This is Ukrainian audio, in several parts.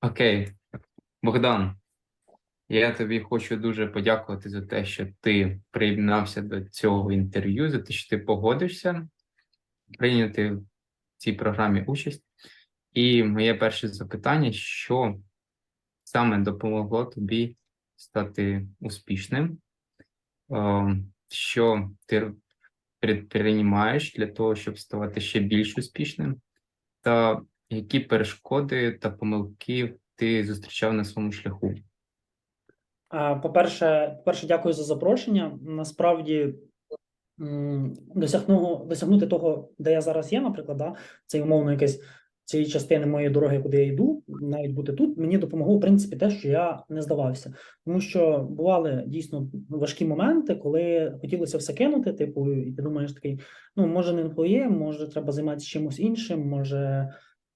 Окей, Богдан, я тобі хочу дуже подякувати за те, що ти приєднався до цього інтерв'ю, за те, що ти погодишся прийняти в цій програмі участь. І моє перше запитання: що саме допомогло тобі стати успішним? Ем, Що ти предприймаєш для того, щоб ставати ще більш успішним? Та які перешкоди та помилки ти зустрічав на своєму шляху? А, По-перше, по-перше, дякую за запрошення. Насправді досягну, досягнути того, де я зараз є, наприклад, да, це умовно якесь цієї частини моєї дороги, куди я йду, навіть бути тут, мені допомогло в принципі те, що я не здавався. Тому що бували дійсно важкі моменти, коли хотілося все кинути, типу, і ти думаєш такий: ну, може, не твоє, може, треба займатися чимось іншим, може,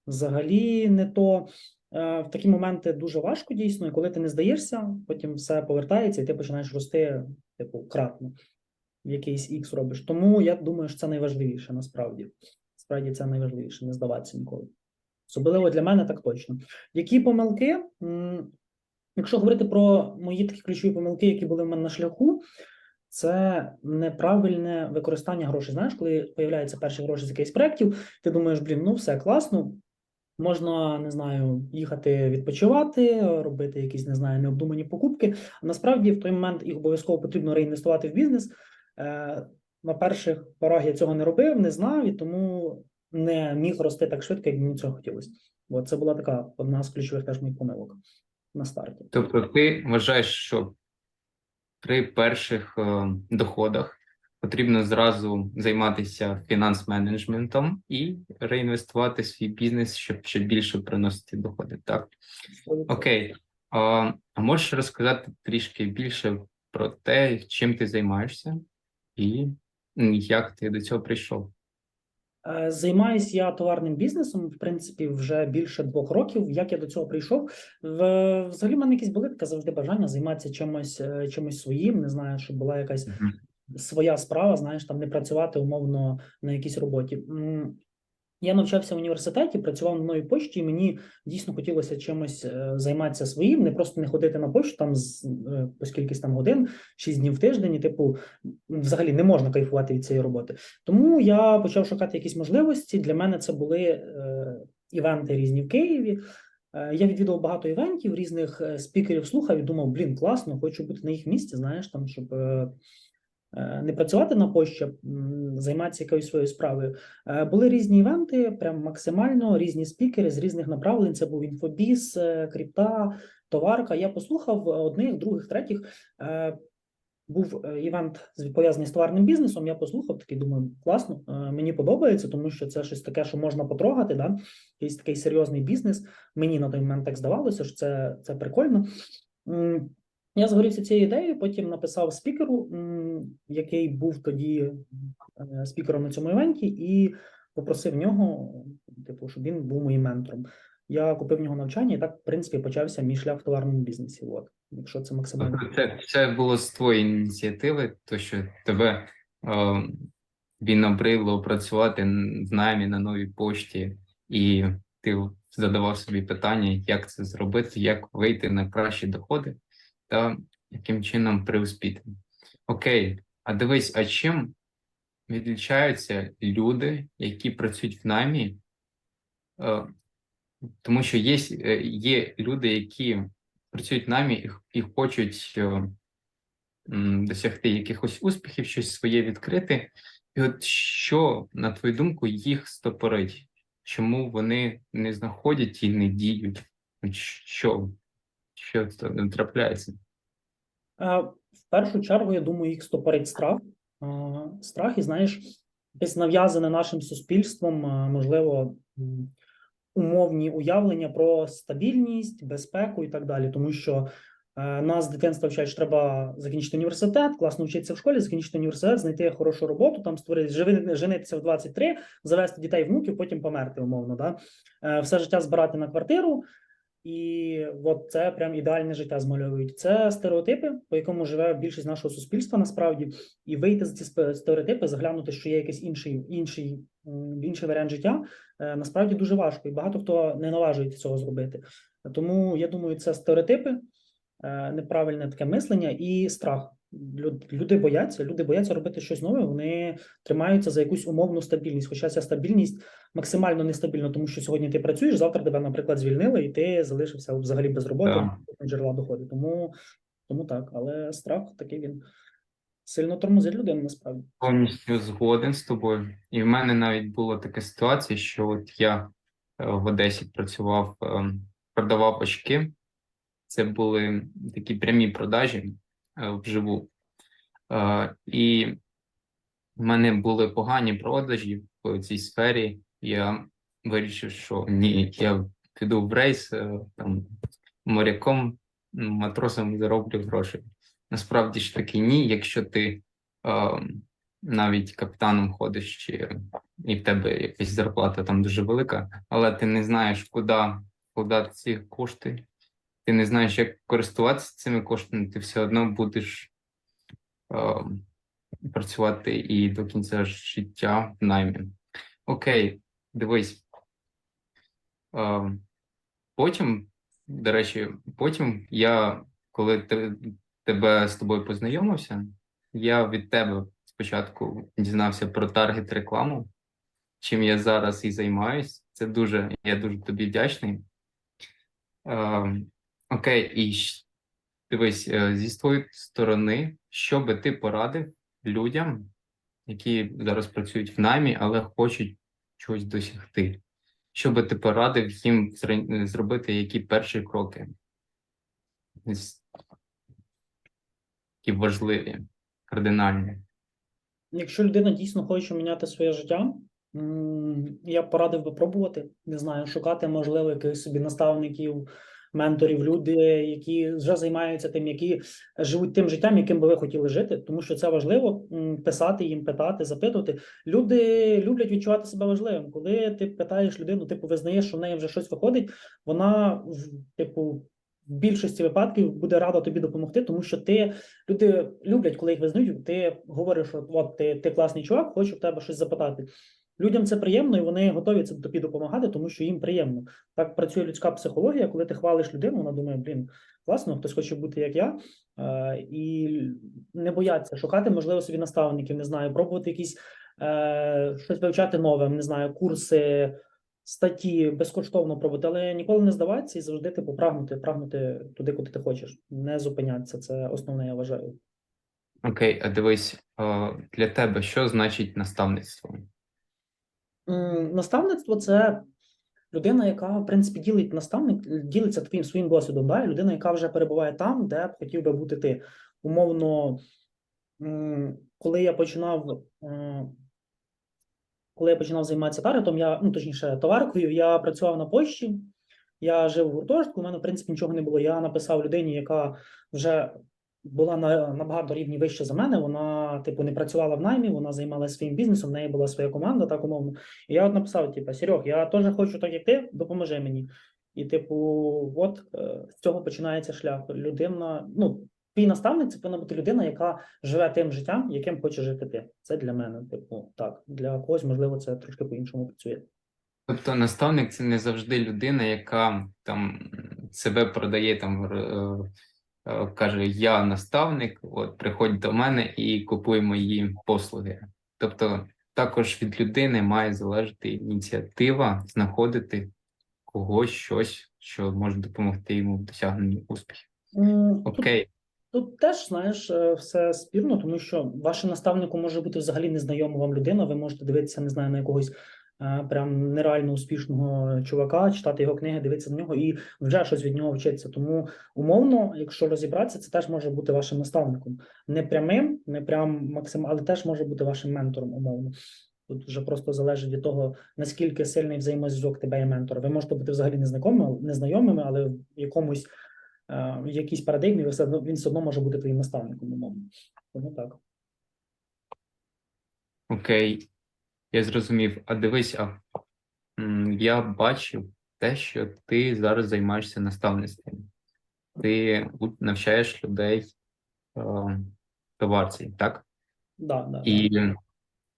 взагалі не то. Е, В такі моменти дуже важко дійсно, і коли ти не здаєшся, потім все повертається, і ти починаєш рости, типу, кратно, в якийсь ікс робиш. Тому я думаю, що це найважливіше насправді. Справді це найважливіше, не здаватися ніколи. Особливо для мене так точно. Які помилки? Якщо говорити про мої такі ключові помилки, які були в мене на шляху, це неправильне використання грошей. Знаєш, коли з'являються перші гроші з якихось проєктів, ти думаєш, блін, ну все класно, Можна, не знаю, їхати відпочивати, робити якісь, не знаю, необдумані покупки. Насправді в той момент їх обов'язково потрібно реінвестувати в бізнес. Е, На перших порах я цього не робив, не знав і тому не міг рости так швидко, як мені цього хотілося. Бо це була така одна з ключових теж моїх помилок на старті. Тобто, ти вважаєш, що при перших е, доходах потрібно зразу займатися фінанс-менеджментом і реінвестувати свій бізнес, щоб ще більше приносити доходи. Так, окей. А, можеш розказати трішки більше про те, чим ти займаєшся, і як ти до цього прийшов? Е, Займаюсь я товарним бізнесом, в принципі, вже більше двох років. Як я до цього прийшов? Взагалі, в мене якісь були таке завжди бажання займатися чимось, е, чимось своїм. Не знаю, щоб була якась. Своя справа, знаєш, там не працювати умовно на якійсь роботі. Я навчався в університеті, працював на новій почті, і мені дійсно хотілося чимось е, займатися своїм, не просто не ходити на почту там з е, по скількись там годин, 6 днів в тиждень, і типу, взагалі не можна кайфувати від цієї роботи. Тому я почав шукати якісь можливості. Для мене це були е, івенти різні в Києві. Е, Я відвідував багато івентів, різних спікерів слухав і думав, блін, класно, хочу бути на їх місці, знаєш, там, щоб не працювати на пошті, займатися якоюсь своєю справою. Е, Були різні івенти, прям максимально різні спікери з різних направлень. Це був інфобіз, е, крипта, товарка. Я послухав одних, других, третіх. Е, Був е, івент пов'язаний з товарним бізнесом. Я послухав такий, думаю, класно, е, мені подобається, тому що це щось таке, що можна потрогати. Да? Якийсь такий серйозний бізнес. Мені на той момент так здавалося, що це, це прикольно. Я загорівся цією ідеєю, потім написав спікеру, який був тоді е, спікером на цьому івенті, і попросив нього, типу, щоб він був моїм ментором. Я купив нього навчання, і так, в принципі, почався мій шлях в товарному бізнесі. От, якщо це максимально. Це, це було з твоєї ініціативи, то що тебе е, він набридло працювати з нами на новій пошті, і ти задавав собі питання, як це зробити, як вийти на кращі доходи та яким чином преуспіти. Окей, а дивись, а чим відрізняються люди, які працюють в намі? Е, тому що є, е, є люди, які працюють в намі і, і хочуть е, досягти якихось успіхів, щось своє відкрити. І от що, на твою думку, їх стопорить? Чому вони не знаходять і не діють? Що, що це не трапляється? Е, В першу чергу, я думаю, їх стопорить страх. Е, Страх, і знаєш, десь нав'язане нашим суспільством, е, можливо, умовні уявлення про стабільність, безпеку і так далі. Тому що нас з дитинства вчать, що треба закінчити університет, класно вчитися в школі, закінчити університет, знайти хорошу роботу, там створити женитися в 23, завести дітей внуків, потім померти, умовно. Да? Все життя збирати на квартиру. І от це прям ідеальне життя змальовують. Це стереотипи, по якому живе більшість нашого суспільства насправді, і вийти з ці стереотипи, заглянути, що є якийсь інший, інший, інший варіант життя, е, насправді дуже важко, і багато хто не наважується цього зробити. Тому я думаю, це стереотипи, е, неправильне таке мислення і страх. Люд- Люди бояться, люди бояться робити щось нове. Вони тримаються за якусь умовну стабільність. Хоча ця стабільність максимально нестабільна, тому що сьогодні ти працюєш, завтра тебе, наприклад, звільнили, і ти залишився взагалі без роботи, без джерела доходу. Тому, тому так, але страх такий він сильно тормозить людину насправді. Повністю згоден з тобою. І в мене навіть була така ситуація, що от я е, в Одесі працював, ем, продавав очки. Це були такі прямі продажі вживу. Е, І в мене були погані продажі в цій сфері. Я вирішив, що ні, я піду в рейс е, там моряком, матросом зароблю гроші. Насправді ж таки ні, якщо ти е, навіть капітаном ходиш, чи і в тебе якась зарплата там дуже велика, але ти не знаєш, куди, куди ці кошти, ти не знаєш, як користуватися цими коштами, ти все одно будеш е, працювати і до кінця життя в наймі. Окей, дивись. Е, потім, до речі, потім я, коли те- тебе з тобою познайомився, я від тебе спочатку дізнався про таргет рекламу, чим я зараз і займаюсь. Це дуже, я дуже тобі вдячний. Окей, і дивись, е, зі своєї сторони, що би ти порадив людям, які зараз працюють в наймі, але хочуть чогось досягти? Що би ти порадив їм зробити, які перші кроки? Які важливі, кардинальні. Якщо людина дійсно хоче міняти своє життя, я б порадив би пробувати, не знаю, шукати, можливо, якихось собі наставників, менторів, люди, які вже займаються тим, які живуть тим життям, яким би ви хотіли жити, тому що це важливо писати їм, питати, запитувати. Люди люблять відчувати себе важливим. Коли ти питаєш людину, типу визнаєш, що в неї вже щось виходить, вона типу. В більшості випадків буде рада тобі допомогти, тому що ти люди люблять, коли їх визнають. Ти говориш, от ти, ти класний чувак, хочу в тебе щось запитати. Людям це приємно, і вони готові це тобі допомагати, тому що їм приємно. Так працює людська психологія. Коли ти хвалиш людину, вона думає, блін, класно, хтось хоче бути як я, е, і не бояться шукати, можливо, собі наставників, не знаю, пробувати якісь е, щось вивчати нове, не знаю, курси, статті безкоштовно пробувати, але ніколи не здаватися і завжди типу прагнути, прагнути туди, куди ти хочеш. Не зупинятися. Це основне, я вважаю. Окей, а дивись, для тебе що значить наставництво? Наставництво це людина, яка в принципі ділить наставник, ділиться твоїм своїм досвідом. Да? Людина, яка вже перебуває там, де б хотів би бути ти. Умовно, коли я починав. е, Коли я починав займатися таргетом, я ну точніше товаркою, я працював на пошті, я жив в гуртожитку, у мене в принципі нічого не було. Я написав людині, яка вже була на набагато рівні вище за мене. Вона, типу, не працювала в наймі, вона займалася своїм бізнесом, в неї була своя команда, так умовно. І я от написав: типу, Серьох, я теж хочу так, як ти, допоможи мені. І, типу, от е, з цього починається шлях. Людина, ну, твій наставник це повинна бути людина, яка живе тим життям, яким хоче жити ти. Це для мене, типу, так. Для когось, можливо, це трошки по-іншому працює. Тобто наставник це не завжди людина, яка там себе продає, там е, каже: Я наставник, от приходь до мене і купуй мої послуги. Тобто, також від людини має залежати ініціатива знаходити когось щось, що може допомогти йому в досягненні успіхів. Окей, Тут теж знаєш е, все спірно, тому що вашим наставником може бути взагалі незнайома вам людина. Ви можете дивитися, не знаю, на якогось е, прям нереально успішного чувака, читати його книги, дивитися на нього і вже щось від нього вчитися. Тому умовно, якщо розібратися, це теж може бути вашим наставником. Не прямим, не прям максим, але теж може бути вашим ментором, умовно. Тут вже просто залежить від того, наскільки сильний взаємозв'язок тебе і ментора. Ви можете бути взагалі незнайомими, незнайомими, але в якомусь е, в якійсь парадигмі ви все одно він все одно може бути твоїм наставником, умовно. Тому так. окей, я зрозумів. А дивись, а я бачив, те, що ти зараз займаєшся наставництвом. Ти навчаєш людей е, товарці, так? Да, да, да. І,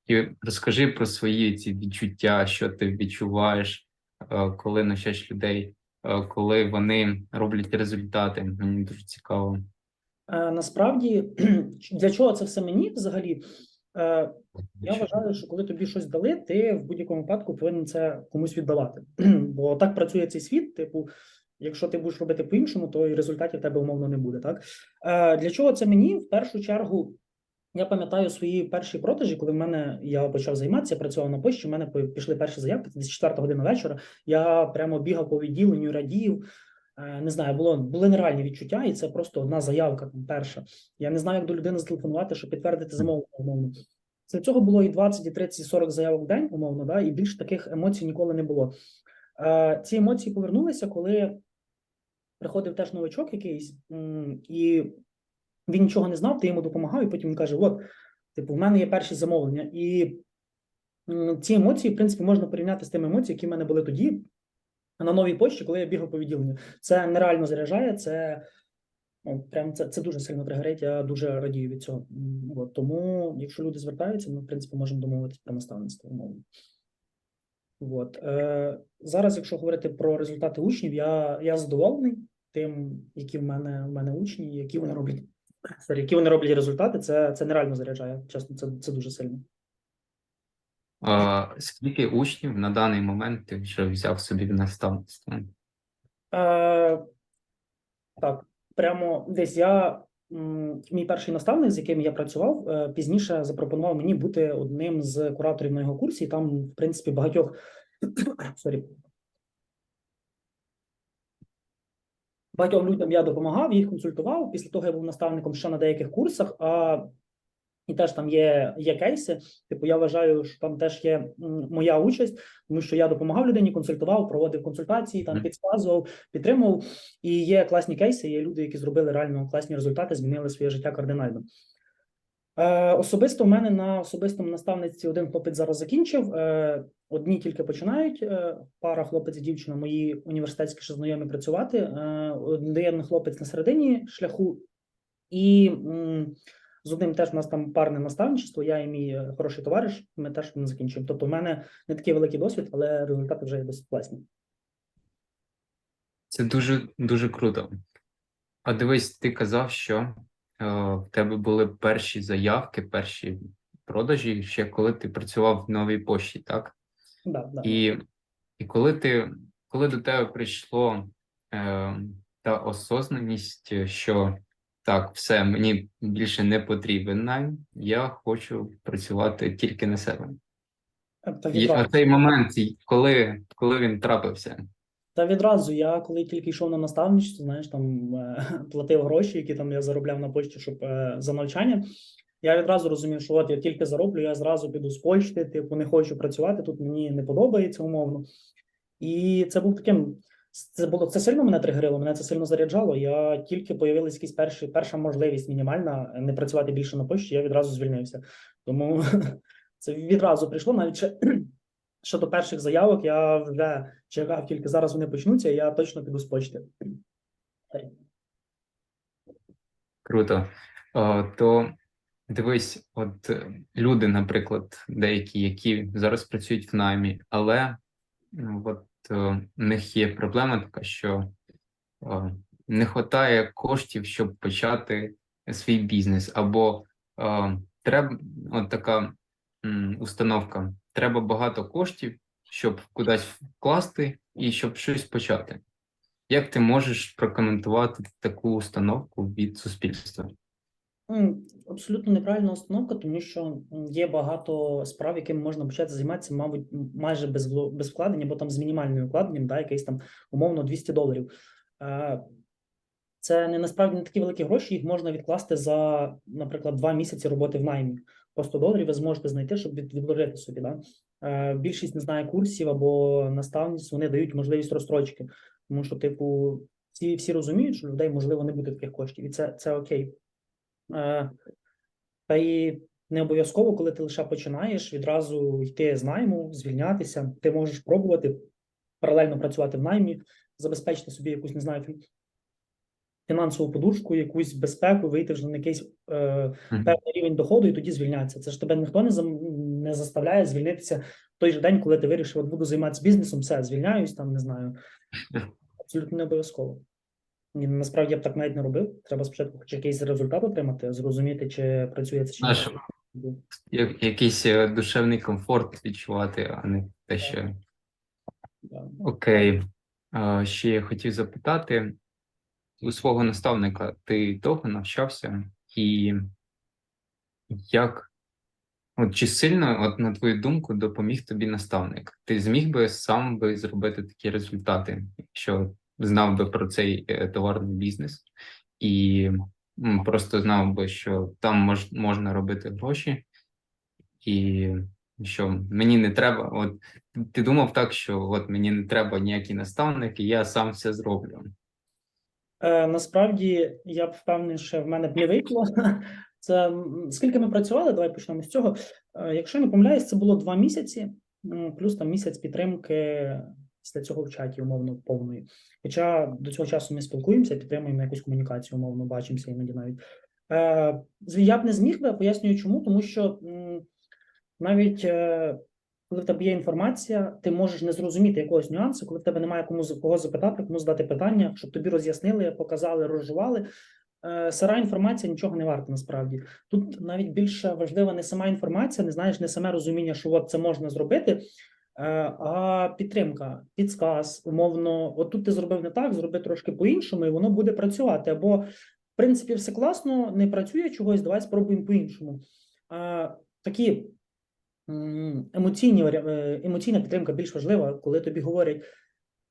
і розкажи про свої ці відчуття, що ти відчуваєш, е, коли навчаєш людей, е, коли вони роблять результати. Мені дуже цікаво. Е, насправді, для чого це все мені взагалі? Е, Я вважаю, що коли тобі щось дали, ти в будь-якому випадку повинен це комусь віддавати. Бо так працює цей світ. Типу, якщо ти будеш робити по-іншому, то і результатів тебе умовно не буде. Так е, для чого це мені? В першу чергу, я пам'ятаю свої перші продажі, коли в мене я почав займатися, працював на пошті. в мене пішли перші заявки. Це 4 година вечора. Я прямо бігав по відділенню, радів. Е, Не знаю, було були нереальні відчуття, і це просто одна заявка. Там перша. Я не знаю, як до людини зателефонувати, щоб підтвердити замовлення умовно. Це цього було і 20, і 30, і 40 заявок в день, умовно, да, і більше таких емоцій ніколи не було. Е, ці емоції повернулися, коли приходив теж новачок якийсь, і він нічого не знав, ти йому допомагав, і потім він каже: От, типу, в мене є перші замовлення. І ці емоції, в принципі, можна порівняти з тими емоціями, які в мене були тоді на новій почті, коли я бігав по відділенню. Це нереально заряджає, це. Ну, прям це, це дуже сильно тригерить, я дуже радію від цього. От, тому, якщо люди звертаються, ми, в принципі, можемо домовитися про наставництво умовно. От. Е, зараз, якщо говорити про результати учнів, я, я задоволений тим, які в мене, в мене учні, які вони роблять. Які вони роблять результати, це, це нереально заряджає. Чесно, це, це дуже сильно. Скільки учнів на даний момент ти вже взяв собі в наставництво? Е, так, прямо десь я. Мій перший наставник, з яким я працював, е, пізніше запропонував мені бути одним з кураторів на його курсі. І там, в принципі, багатьох сорі, багатьом людям я допомагав, їх консультував. Після того я був наставником ще на деяких курсах. А і теж там є, є кейси. Типу, я вважаю, що там теж є моя участь, тому що я допомагав людині, консультував, проводив консультації, там підказував, підтримував. І є класні кейси, є люди, які зробили реально класні результати, змінили своє життя кардинально. Е, особисто в мене на особистому наставництві один хлопець зараз закінчив. Е, одні тільки починають. Е, пара хлопець і дівчина, мої університетські ще знайомі працювати. Е, один хлопець на середині шляху, і м, з одним теж у нас там парне наставничество. Я і мій е, хороший товариш. Ми теж не закінчуємо. Тобто, в мене не такий великий досвід, але результати вже є досить класні. Це дуже дуже круто. А дивись, ти казав, що е, в тебе були перші заявки, перші продажі ще коли ти працював в новій пошті, так? Да, да. І, і коли ти, коли до тебе прийшло е, та осознаність, що так, все, мені більше не потрібен найм, я хочу працювати тільки на себе. Та І, відразу. а цей момент, коли, коли він трапився? Та відразу я коли тільки йшов на наставничество, знаєш, там е, платив гроші, які там я заробляв на почті, щоб е, за навчання. Я відразу розумів, що от я тільки зароблю, я зразу піду з почти, типу, не хочу працювати, тут мені не подобається умовно. І це був таким. Це було це сильно мене тригерило, мене це сильно заряджало. Я тільки появилась якісь перші, перша можливість мінімальна не працювати більше на почті, я відразу звільнився. Тому це відразу прийшло. Навіть ще щодо перших заявок, я вже чекав, тільки зараз вони почнуться, і я точно піду з почти. Круто. О, то дивись, от е, люди, наприклад, деякі, які зараз працюють в наймі, але от е, в них є проблема така, що е, не вистачає коштів, щоб почати свій бізнес, або е, треба от така м, установка: треба багато коштів, щоб кудись вкласти і щоб щось почати. Як ти можеш прокоментувати таку установку від суспільства? Абсолютно неправильна установка, тому що є багато справ, якими можна почати займатися, мабуть, майже без, без вкладення, або там з мінімальним вкладенням, да, якийсь там умовно 200 доларів. Це не насправді не такі великі гроші, їх можна відкласти за, наприклад, два місяці роботи в наймі. По 100 доларів ви зможете знайти, щоб від, відложити собі. Да? Більшість не знає курсів або наставництв, вони дають можливість розстрочки, тому що, типу, всі, всі розуміють, що людей можливо не буде таких коштів, і це, це окей. Е, Та і не обов'язково, коли ти лише починаєш, відразу йти з найму, звільнятися. Ти можеш пробувати паралельно працювати в наймі, забезпечити собі якусь, не знаю, фінансову подушку, якусь безпеку, вийти вже на якийсь е, певний рівень доходу і тоді звільнятися. Це ж тебе ніхто не зам... не заставляє звільнитися в той же день, коли ти вирішив, от буду займатися бізнесом, все, звільняюсь, там не знаю. Абсолютно не обов'язково. Насправді я б так навіть не робив. Треба спочатку хоч якийсь результат отримати, зрозуміти, чи працює це чи Знаєш, ні. Якийсь е, душевний комфорт відчувати, а не те, що Да. окей. А, Ще я хотів запитати у свого наставника, ти довго навчався, і як, от чи сильно, от на твою думку, допоміг тобі наставник? Ти зміг би сам би зробити такі результати, якщо знав би про цей е, товарний бізнес, і просто знав би, що там мож, можна робити гроші, і що мені не треба. От ти думав так, що от мені не треба ніякі наставники, я сам все зроблю. Е, насправді я б впевнений, що в мене б не вийшло. Це скільки ми працювали, давай почнемо з цього. Е, якщо я не помиляюсь, це було два місяці, плюс там місяць підтримки після цього в чаті, умовно, повної. Хоча до цього часу ми спілкуємося, підтримуємо якусь комунікацію, умовно, бачимося іноді навіть. Е, я б не зміг би, пояснюю чому, тому що навіть е, коли в тебе є інформація, ти можеш не зрозуміти якогось нюансу, коли в тебе немає кому кого запитати, кому задати питання, щоб тобі роз'яснили, показали, розжували. Е, Сира інформація нічого не варта насправді. Тут навіть більше важлива не сама інформація, не знаєш, не саме розуміння, що от це можна зробити, а підтримка, підсказ, умовно, от тут ти зробив не так, зроби трошки по-іншому, і воно буде працювати. Або, в принципі, все класно, не працює чогось, давай спробуємо по-іншому. Е, Такі емоційні е, емоційна підтримка більш важлива, коли тобі говорять: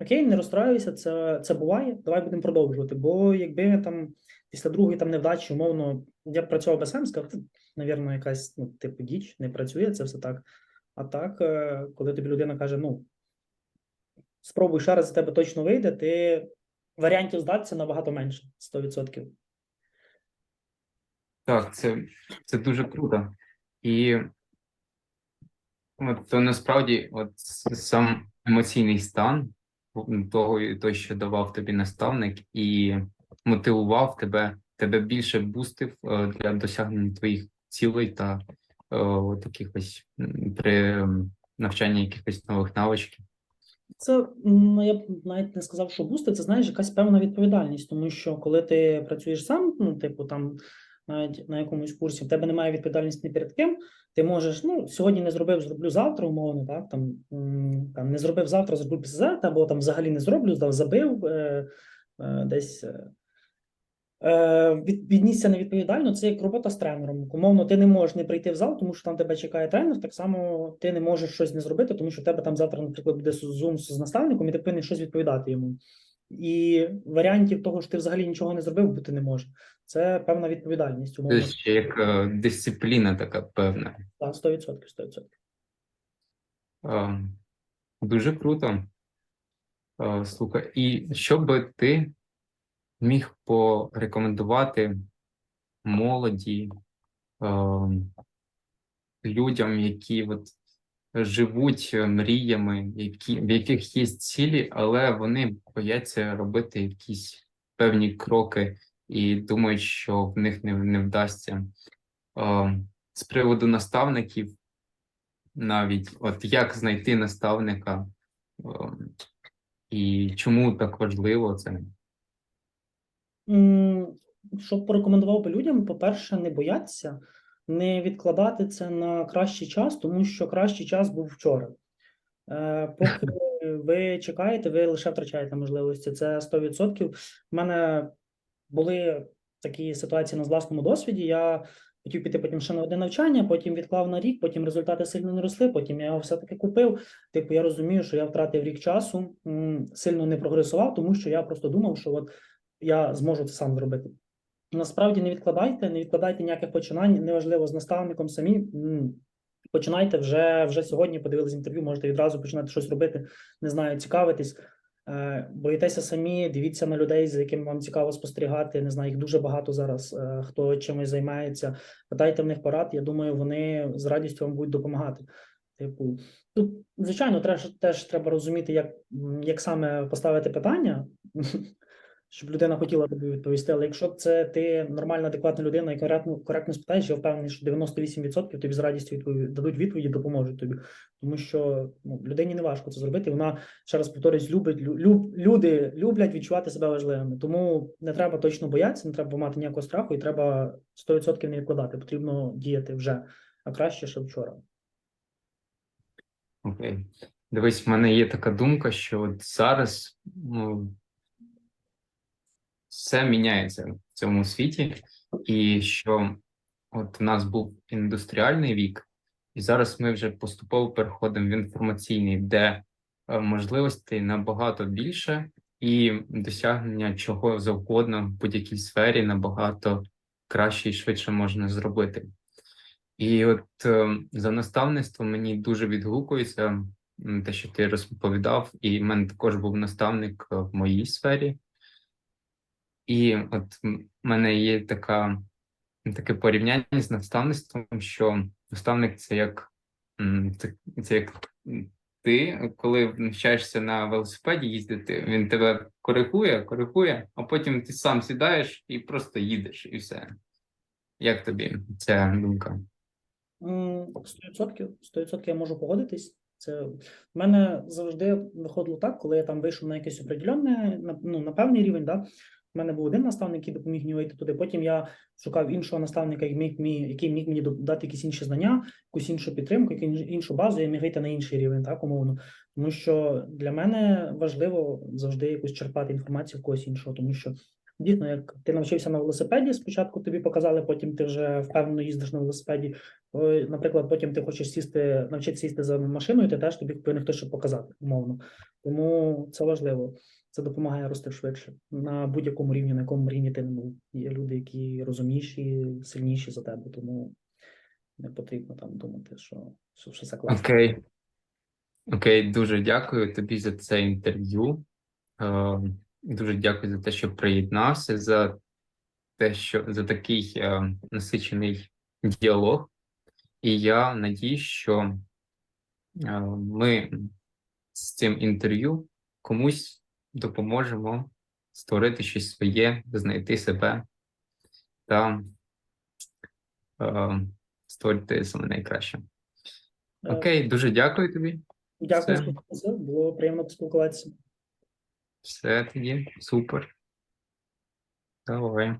Окей, не розстраюйся, це, це буває, давай будемо продовжувати. Бо якби там після другої там невдачі, умовно, я б працював без СЕМ, сказав, «Та, навірно, якась ну, типу діч, не працює це все так. А так, е, коли тобі людина каже: ну спробуй ще раз, з тебе точно вийде, ти варіантів здатися набагато менше 100%. Так, це, це дуже круто. І от, то насправді, от сам емоційний стан того, той, що давав тобі наставник, і мотивував тебе, тебе більше бустив е, для досягнення твоїх цілей та от якихось при навчанні якихось нових навичків. Це м, я б навіть не сказав, що бусти, це знаєш якась певна відповідальність, тому що коли ти працюєш сам, ну, типу, там навіть на якомусь курсі, в тебе немає відповідальності ні перед ким. Ти можеш, ну, сьогодні не зробив, зроблю завтра, умовно, так там, там не зробив завтра, зроблю післязавтра, або там взагалі не зроблю, здав, забив е, е, десь. Е, віднісся невідповідально, це як робота з тренером. Умовно, ти не можеш не прийти в зал, тому що там тебе чекає тренер. Так само ти не можеш щось не зробити, тому що в тебе там завтра, наприклад, буде зум з наставником, і ти повинен щось відповідати йому. І варіантів того, що ти взагалі нічого не зробив, бути не може. Це певна відповідальність. Це Умовно, ще як е, дисципліна така певна. Так, 100%, 100%. Е, Дуже круто. Е, Слухай, і що би ти міг порекомендувати молоді е, людям, які от живуть е, мріями, які, в яких є цілі, але вони бояться робити якісь певні кроки і думають, що в них не, не вдасться. Е, З приводу наставників, навіть от як знайти наставника, е, і чому так важливо це? Що порекомендував би людям, по-перше, не боятися, не відкладати це на кращий час, тому що кращий час був вчора. Е, Поки ви чекаєте, ви лише втрачаєте можливості. Це 100%. У мене були такі ситуації на власному досвіді. Я хотів піти потім ще на одне навчання, потім відклав на рік, потім результати сильно не росли, потім я його все-таки купив. Типу, я розумію, що я втратив рік часу, сильно не прогресував, тому що я просто думав, що от я зможу це сам зробити. Насправді не відкладайте, не відкладайте ніяких починань, неважливо з наставником самі. Починайте вже, вже сьогодні, подивились інтерв'ю, можете відразу починати щось робити, не знаю, цікавитись. Е, Боїтеся самі, дивіться на людей, за якими вам цікаво спостерігати. Не знаю, їх дуже багато зараз, е, хто чимось займається. Питайте в них порад. Я думаю, вони з радістю вам будуть допомагати. Типу, тут, звичайно, теж, теж треба розуміти, як, як саме поставити питання, щоб людина хотіла тобі відповісти. Але якщо це ти нормальна, адекватна людина і коректно, коректно спитаєш, я впевнений, що 98% тобі з радістю відпові- дадуть відповіді, допоможуть тобі. Тому що ну, людині не важко це зробити. Вона ще раз повторюсь, любить лю- люб, люди люблять відчувати себе важливими. Тому не треба точно боятися, не треба мати ніякого страху, і треба 100% не відкладати. Потрібно діяти вже, а краще ще вчора. Окей. Дивись, в мене є така думка, що от зараз ну, все міняється в цьому світі, і що от у нас був індустріальний вік, і зараз ми вже поступово переходимо в інформаційний, де е, можливостей набагато більше, і досягнення чого завгодно в будь-якій сфері набагато краще і швидше можна зробити. І от е, за наставництво мені дуже відгукується те, що ти розповідав, і в мене також був наставник е, в моїй сфері. І от в мене є така, таке порівняння з наставництвом, що наставник це як, це, як ти, коли навчаєшся на велосипеді їздити, він тебе коригує, коригує, а потім ти сам сідаєш і просто їдеш, і все. Як тобі ця думка? М, 100%, 100% я можу погодитись. Це в мене завжди виходило так, коли я там вийшов на якийсь определенний, на, ну, на певний рівень, да. У мене був один наставник, який допоміг мені вийти туди. Потім я шукав іншого наставника, який міг мені, який дати якісь інші знання, якусь іншу підтримку, якусь іншу базу, я міг вийти на інший рівень, так умовно. Тому що для мене важливо завжди якусь черпати інформацію в когось іншого, тому що дійсно, як ти навчився на велосипеді, спочатку тобі показали, потім ти вже впевнено їздиш на велосипеді. Наприклад, потім ти хочеш сісти, навчитися сісти за машиною, ти теж тобі повинен хтось показати, умовно. Тому це важливо. Це допомагає рости швидше на будь-якому рівні, на якому рівні ти не був. Є люди, які розумніші, сильніші за тебе, тому не потрібно там думати, що, що все класно. Окей. Окей, дуже дякую тобі за це інтерв'ю. Е, Дуже дякую за те, що приєднався, за те, що за такий е, насичений діалог. І я надіюсь, що е, ми з цим інтерв'ю комусь допоможемо створити щось своє, знайти себе та е, створити саме найкраще. Е, Окей, дуже дякую тобі. Дякую, все. що запросив. Було приємно поспілкуватися. Все тоді, супер. Давай.